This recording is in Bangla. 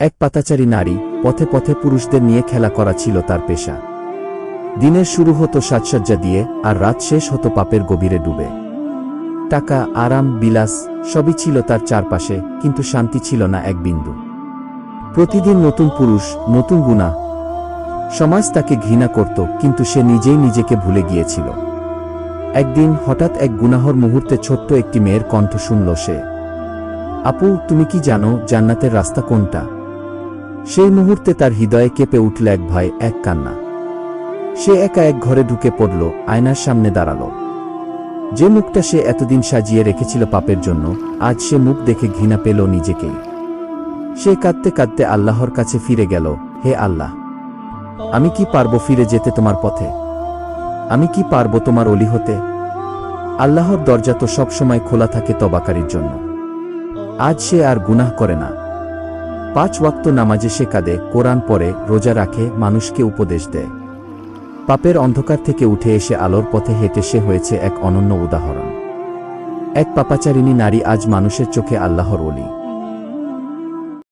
এক পাতাচারী নারী পথে পথে পুরুষদের নিয়ে খেলা করা ছিল তার পেশা। দিনের শুরু হতো সাজসজ্জা দিয়ে আর রাত শেষ হতো পাপের গভীরে ডুবে। টাকা, আরাম, বিলাস সবই ছিল তার চারপাশে, কিন্তু শান্তি ছিল না এক বিন্দু। প্রতিদিন নতুন পুরুষ, নতুন গুণা। সমাজ তাকে ঘৃণা করত, কিন্তু সে নিজেই নিজেকে ভুলে গিয়েছিল। একদিন হঠাৎ এক গুনাহর মুহূর্তে ছোট্ট একটি মেয়ের কণ্ঠ শুনল সে। আপু, তুমি কি জানো জান্নাতের রাস্তা কোনটা? সেই মুহূর্তে তার হৃদয়ে কেঁপে উঠল এক ভয়, এক কান্না। সে একা এক ঘরে ঢুকে পড়ল, আয়নার সামনে দাঁড়াল। যে মুখটা সে এতদিন সাজিয়ে রেখেছিল পাপের জন্য, আজ সে মুখ দেখে ঘৃণা পেল নিজেকেই। সে কাঁদতে কাঁদতে আল্লাহর কাছে ফিরে গেল, হে আল্লাহ, আমি কি পারব ফিরে যেতে তোমার পথে? আমি কি পারব তোমার অলি হতে? আল্লাহর দরজা তো সবসময় খোলা থাকে তবাকারীর জন্য। আজ সে আর গুনাহ করে না। পাঁচ ওয়াক্ত নামাজে সে কাঁদে, কোরআন পরে রোজা রাখে, মানুষকে উপদেশ দেয়। পাপের অন্ধকার থেকে উঠে এসে আলোর পথে হেঁটে সে হয়েছে এক অনন্য উদাহরণ। এক পাপাচারিণী নারী আজ মানুষের চোখে আল্লাহর অলি